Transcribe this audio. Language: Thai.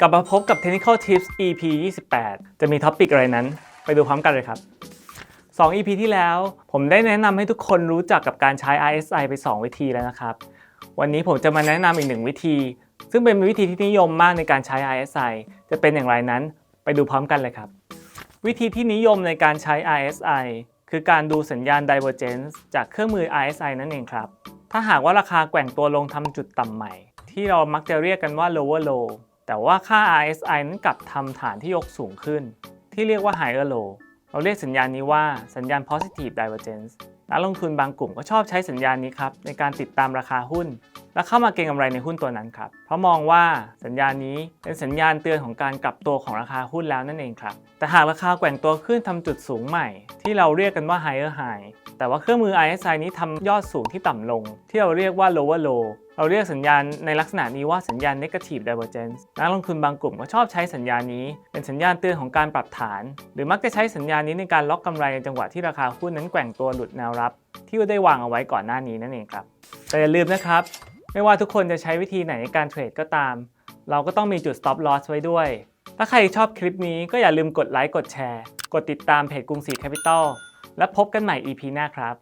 กลับมาพบกับ Technical Tips EP 28 จะมีท็อปิกอะไรนั้น ไปดูพร้อมกันเลยครับ 2 EP ที่แล้ว ผมได้แนะนำให้ทุกคนรู้จักกับการใช้ RSI ไป 2 วิธีแล้วนะครับ วันนี้ผมจะมาแนะนำอีกหนึ่งวิธี ซึ่งเป็นวิธีที่นิยมมากในการใช้ RSI จะเป็นอย่างไรนั้น ไปดูพร้อมกันเลยครับ วิธีที่นิยมในการใช้ RSI คือการดูสัญญาณ divergence จากเครื่องมือ RSI นั่นเองครับ ถ้าหากว่าราคาแกว่งตัวลงทำจุดต่ำใหม่ ที่เรามักจะเรียกกันว่า lower low แต่ว่าค่า RSI นั้นกลับทำฐานที่ยกสูงขึ้น ที่เรียกว่า higher low เราเรียกสัญญาณนี้ว่าสัญญาณ positive divergence นักลงทุนบางกลุ่มก็ชอบใช้สัญญาณนี้ครับในการติดตามราคาหุ้น และเข้ามาเก็งกำไรในหุ้นตัวนั้นครับ เพราะมองว่าสัญญาณนี้เป็นสัญญาณเตือนของการกลับตัวของราคาหุ้นแล้วนั่นเองครับ แต่หากราคาแกว่งตัวขึ้นทำจุดสูงใหม่ ที่เราเรียกกันว่า higher high แต่ว่าเครื่องมือ RSI นี้ทำยอดสูงที่ต่ำลง ที่เราเรียกว่า lower low เราเรียกสัญญาณในลักษณะนี้ว่าสัญญาณ negative divergence นักลงทุนบางกลุ่มก็ชอบใช้สัญญาณนี้ เป็นสัญญาณเตือนของการปรับฐาน หรือมักจะใช้สัญญาณนี้ในการล็อกกำไรในจังหวะที่ราคาหุ้นนั้นแกว่งตัวหลุดแนวรับ ที่ได้วางเอาไว้ก่อนหน้านี้นั่นเองครับแต่อย่าลืมนะครับ ไม่ว่าทุกคนจะใช้วิธีไหนในการเทรดก็ตาม เราก็ต้องมีจุด stop loss ไว้ด้วย ถ้าใครชอบคลิปนี้ก็อย่าลืมกดไลค์กดแชร์ กดติดตามเพจกรุงศรีแคปิตอลและพบกันใหม่ EP หน้าครับ